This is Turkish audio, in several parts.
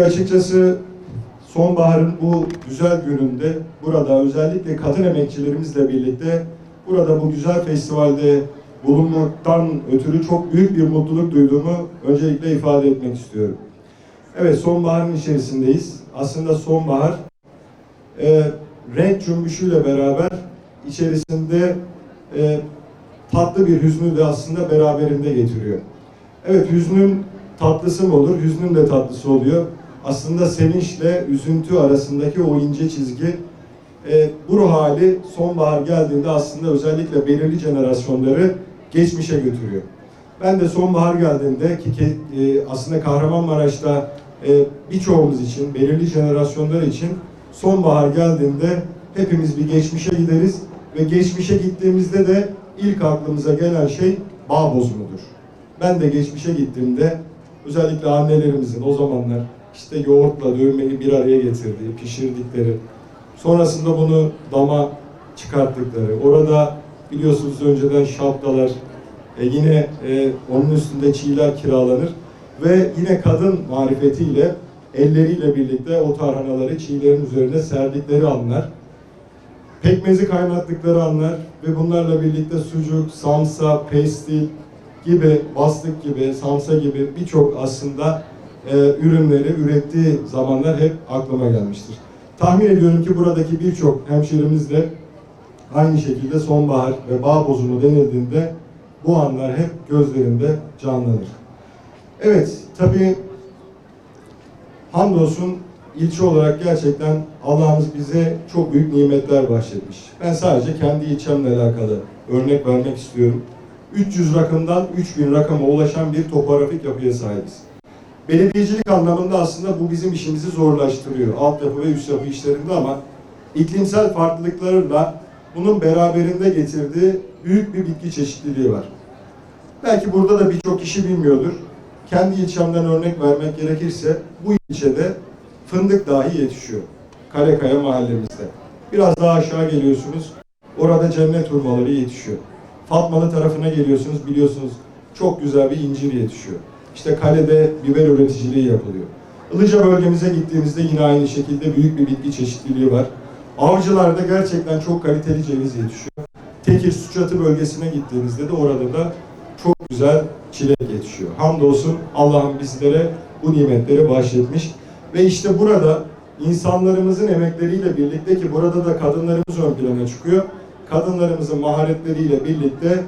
Açıkçası sonbaharın bu güzel gününde burada özellikle kadın emekçilerimizle birlikte burada bu güzel festivalde bulunmaktan ötürü çok büyük bir mutluluk duyduğumu öncelikle ifade etmek istiyorum. Evet sonbaharın içerisindeyiz. Aslında sonbahar e, renk cümbüşüyle beraber içerisinde e, tatlı bir hüznü de aslında beraberinde getiriyor. Evet hüznün tatlısı mı olur? Hüznün de tatlısı oluyor. Aslında sevinçle üzüntü arasındaki o ince çizgi e, bu ruh hali sonbahar geldiğinde aslında özellikle belirli jenerasyonları geçmişe götürüyor. Ben de sonbahar geldiğinde ki e, aslında Kahramanmaraş'ta e, birçoğumuz için, belirli jenerasyonlar için sonbahar geldiğinde hepimiz bir geçmişe gideriz ve geçmişe gittiğimizde de ilk aklımıza gelen şey bağ bozumudur. Ben de geçmişe gittiğimde özellikle annelerimizin o zamanlar işte yoğurtla dövmeyi bir araya getirdiği, pişirdikleri, sonrasında bunu dama çıkarttıkları, orada biliyorsunuz önceden şapkalar, e, yine e, onun üstünde çiğler kiralanır ve yine kadın marifetiyle elleriyle birlikte o tarhanaları çiğlerin üzerine serdikleri anlar. Pekmezi kaynattıkları anlar ve bunlarla birlikte sucuk, samsa, pestil gibi, bastık gibi, samsa gibi birçok aslında e, ürünleri ürettiği zamanlar hep aklıma gelmiştir. Tahmin ediyorum ki buradaki birçok hemşerimiz de aynı şekilde sonbahar ve bağ bozumu denildiğinde bu anlar hep gözlerinde canlanır. Evet, tabii hamdolsun ilçe olarak gerçekten Allah'ımız bize çok büyük nimetler bahşetmiş. Ben sadece kendi ilçemle alakalı örnek vermek istiyorum. 300 rakımdan 3000 rakama ulaşan bir topografik yapıya sahibiz. Belediyecilik anlamında aslında bu bizim işimizi zorlaştırıyor. Altyapı ve üst yapı işlerinde ama iklimsel farklılıklarla bunun beraberinde getirdiği büyük bir bitki çeşitliliği var. Belki burada da birçok kişi bilmiyordur. Kendi ilçemden örnek vermek gerekirse bu ilçede fındık dahi yetişiyor. Karekaya mahallemizde. Biraz daha aşağı geliyorsunuz. Orada cennet hurmaları yetişiyor. Fatmalı tarafına geliyorsunuz biliyorsunuz çok güzel bir incir yetişiyor. İşte kalede biber üreticiliği yapılıyor. Ilıca bölgemize gittiğimizde yine aynı şekilde büyük bir bitki çeşitliliği var. Avcılarda gerçekten çok kaliteli ceviz yetişiyor. Tekir Suçatı bölgesine gittiğimizde de orada da çok güzel çilek yetişiyor. Hamdolsun Allah'ım bizlere bu nimetleri bahşetmiş. Ve işte burada insanlarımızın emekleriyle birlikte ki burada da kadınlarımız ön plana çıkıyor. Kadınlarımızın maharetleriyle birlikte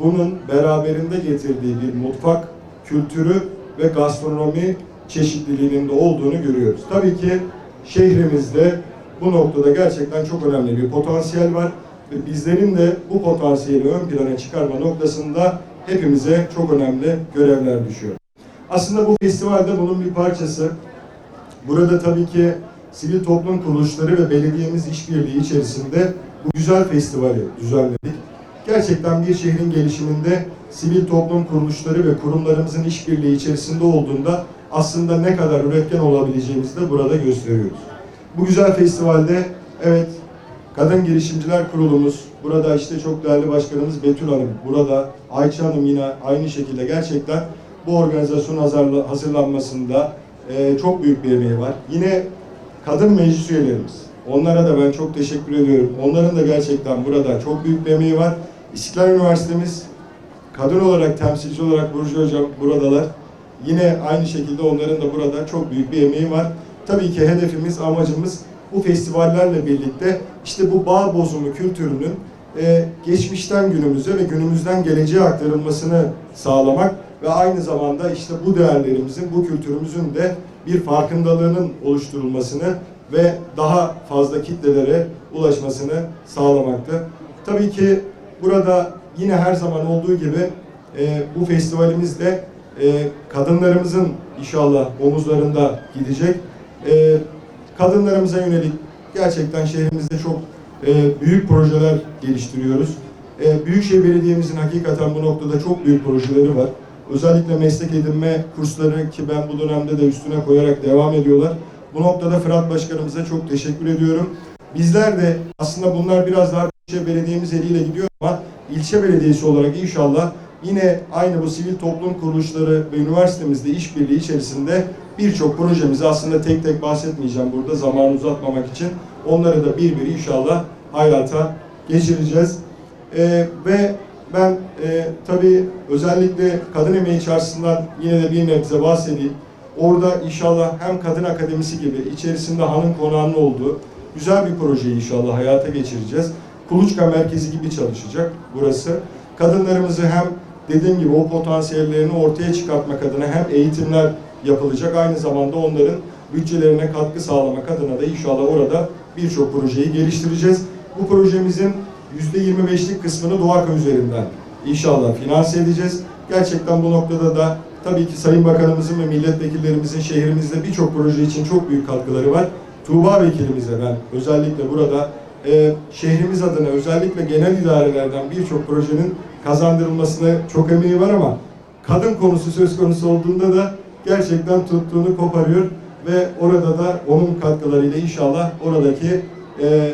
bunun beraberinde getirdiği bir mutfak kültürü ve gastronomi çeşitliliğinin de olduğunu görüyoruz. Tabii ki şehrimizde bu noktada gerçekten çok önemli bir potansiyel var ve bizlerin de bu potansiyeli ön plana çıkarma noktasında hepimize çok önemli görevler düşüyor. Aslında bu festivalde bunun bir parçası. Burada tabii ki sivil toplum kuruluşları ve belediyemiz işbirliği içerisinde bu güzel festivali düzenledik. Gerçekten bir şehrin gelişiminde sivil toplum kuruluşları ve kurumlarımızın işbirliği içerisinde olduğunda aslında ne kadar üretken olabileceğimizi de burada gösteriyoruz. Bu güzel festivalde evet Kadın Girişimciler Kurulumuz, burada işte çok değerli başkanımız Betül Hanım, burada Ayça Hanım yine aynı şekilde gerçekten bu organizasyonun hazırla- hazırlanmasında e, çok büyük bir emeği var. Yine kadın meclis üyelerimiz, onlara da ben çok teşekkür ediyorum. Onların da gerçekten burada çok büyük bir emeği var. İstiklal Üniversitemiz kadın olarak, temsilci olarak Burcu Hocam buradalar. Yine aynı şekilde onların da burada çok büyük bir emeği var. Tabii ki hedefimiz, amacımız bu festivallerle birlikte işte bu bağ bozumu kültürünün e, geçmişten günümüze ve günümüzden geleceğe aktarılmasını sağlamak ve aynı zamanda işte bu değerlerimizin, bu kültürümüzün de bir farkındalığının oluşturulmasını ve daha fazla kitlelere ulaşmasını sağlamaktı. Tabii ki burada yine her zaman olduğu gibi e, bu festivalimiz de e, kadınlarımızın inşallah omuzlarında gidecek. E, kadınlarımıza yönelik gerçekten şehrimizde çok e, büyük projeler geliştiriyoruz. E, Büyükşehir Belediye'mizin hakikaten bu noktada çok büyük projeleri var. Özellikle meslek edinme kursları ki ben bu dönemde de üstüne koyarak devam ediyorlar. Bu noktada Fırat Başkanımıza çok teşekkür ediyorum. Bizler de aslında bunlar biraz daha Büyükşehir Belediye'miz eliyle gidiyor ama ilçe belediyesi olarak inşallah yine aynı bu sivil toplum kuruluşları ve üniversitemizde işbirliği içerisinde birçok projemizi aslında tek tek bahsetmeyeceğim burada zaman uzatmamak için. Onları da bir bir inşallah hayata geçireceğiz. Ee, ve ben e, tabii özellikle kadın emeği çarşısından yine de bir nebze bahsedeyim. Orada inşallah hem kadın akademisi gibi içerisinde hanım konağının olduğu güzel bir projeyi inşallah hayata geçireceğiz. Kuluçka merkezi gibi çalışacak burası. Kadınlarımızı hem dediğim gibi o potansiyellerini ortaya çıkartmak adına hem eğitimler yapılacak aynı zamanda onların bütçelerine katkı sağlamak adına da inşallah orada birçok projeyi geliştireceğiz. Bu projemizin %25'lik kısmını Doğaka üzerinden inşallah finanse edeceğiz. Gerçekten bu noktada da tabii ki Sayın Bakanımızın ve milletvekillerimizin şehrimizde birçok proje için çok büyük katkıları var. Tuğba Vekilimize ben özellikle burada e, şehrimiz adına özellikle genel idarelerden birçok projenin kazandırılmasına çok emeği var ama kadın konusu söz konusu olduğunda da gerçekten tuttuğunu koparıyor ve orada da onun katkılarıyla inşallah oradaki e,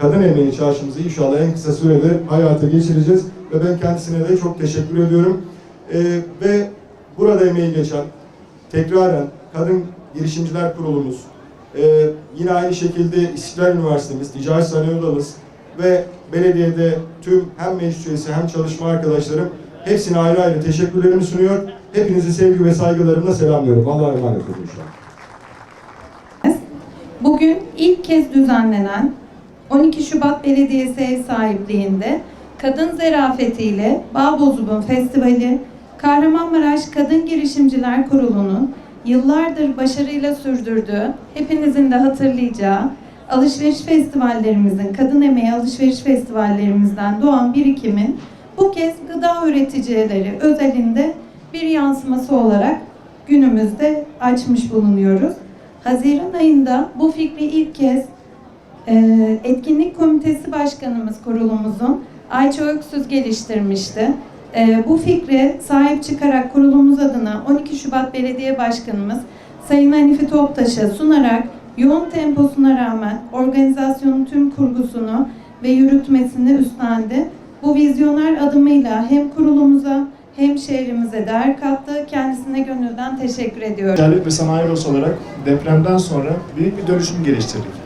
kadın emeği çarşımızı inşallah en kısa sürede hayata geçireceğiz ve ben kendisine de çok teşekkür ediyorum. E, ve burada emeği geçen tekraren Kadın Girişimciler Kurulumuz, e, yine aynı şekilde İstiklal Üniversitemiz, Ticaret Sanayi Odamız ve belediyede tüm hem meclis üyesi hem çalışma arkadaşlarım hepsine ayrı ayrı teşekkürlerimi sunuyor. Hepinizi sevgi ve saygılarımla selamlıyorum. Allah'a emanet olun inşallah. Bugün ilk kez düzenlenen 12 Şubat Belediyesi ev sahipliğinde Kadın Zerafetiyle Bağ Bozulun Festivali, Kahramanmaraş Kadın Girişimciler Kurulu'nun yıllardır başarıyla sürdürdüğü, hepinizin de hatırlayacağı alışveriş festivallerimizin, kadın emeği alışveriş festivallerimizden doğan birikimin bu kez gıda üreticileri özelinde bir yansıması olarak günümüzde açmış bulunuyoruz. Haziran ayında bu fikri ilk kez e, Etkinlik Komitesi Başkanımız kurulumuzun Ayça Öksüz geliştirmişti. E, bu fikre sahip çıkarak kurulumuz adına 12 Şubat Belediye Başkanımız Sayın Hanife Toptaş'a sunarak yoğun temposuna rağmen organizasyonun tüm kurgusunu ve yürütmesini üstlendi. Bu vizyoner adımıyla hem kurulumuza hem şehrimize değer kattı. Kendisine gönülden teşekkür ediyorum. Ticaret ve Sanayi Odası olarak depremden sonra büyük bir dönüşüm geliştirdik.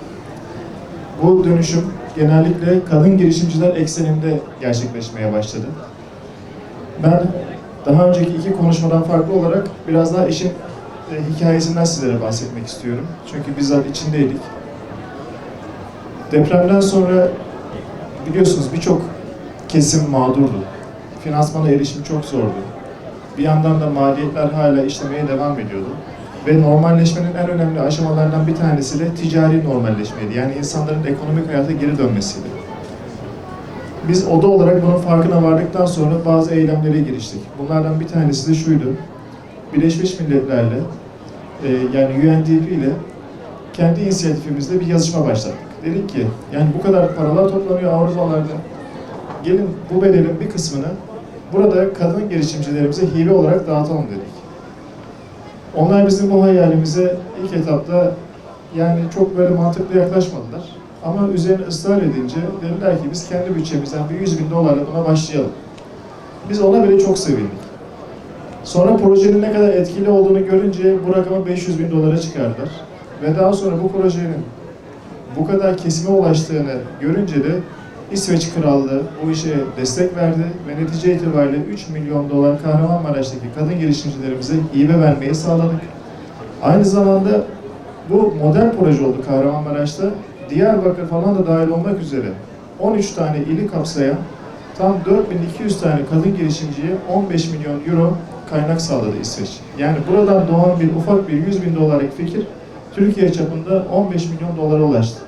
Bu dönüşüm genellikle kadın girişimciler ekseninde gerçekleşmeye başladı. Ben daha önceki iki konuşmadan farklı olarak biraz daha işin e, hikayesinden sizlere bahsetmek istiyorum. Çünkü bizzat içindeydik. Depremden sonra biliyorsunuz birçok kesim mağdurdu. Finansmana erişim çok zordu. Bir yandan da maliyetler hala işlemeye devam ediyordu. Ve normalleşmenin en önemli aşamalarından bir tanesi de ticari normalleşmeydi. Yani insanların ekonomik hayata geri dönmesiydi. Biz oda olarak bunun farkına vardıktan sonra bazı eylemlere giriştik. Bunlardan bir tanesi de şuydu. Birleşmiş Milletler'le e, yani UNDP ile kendi inisiyatifimizde bir yazışma başlattık. Dedik ki yani bu kadar paralar toplanıyor Avrupalarda. Gelin bu bedelin bir kısmını burada kadın girişimcilerimize hibe olarak dağıtalım dedik. Onlar bizim bu hayalimize ilk etapta yani çok böyle mantıklı yaklaşmadılar. Ama üzerine ısrar edince dediler ki biz kendi bütçemizden bir 100 bin dolarla buna başlayalım. Biz ona bile çok sevindik. Sonra projenin ne kadar etkili olduğunu görünce bu rakamı 500 bin dolara çıkardılar. Ve daha sonra bu projenin bu kadar kesime ulaştığını görünce de İsveç Krallığı bu işe destek verdi ve netice itibariyle 3 milyon dolar Kahramanmaraş'taki kadın girişimcilerimize hibe vermeyi sağladık. Aynı zamanda bu model proje oldu Kahramanmaraş'ta. Diyarbakır falan da dahil olmak üzere 13 tane ili kapsayan tam 4200 tane kadın girişimciye 15 milyon euro kaynak sağladı İsveç. Yani buradan doğan bir ufak bir 100 bin dolarlık fikir Türkiye çapında 15 milyon dolara ulaştı.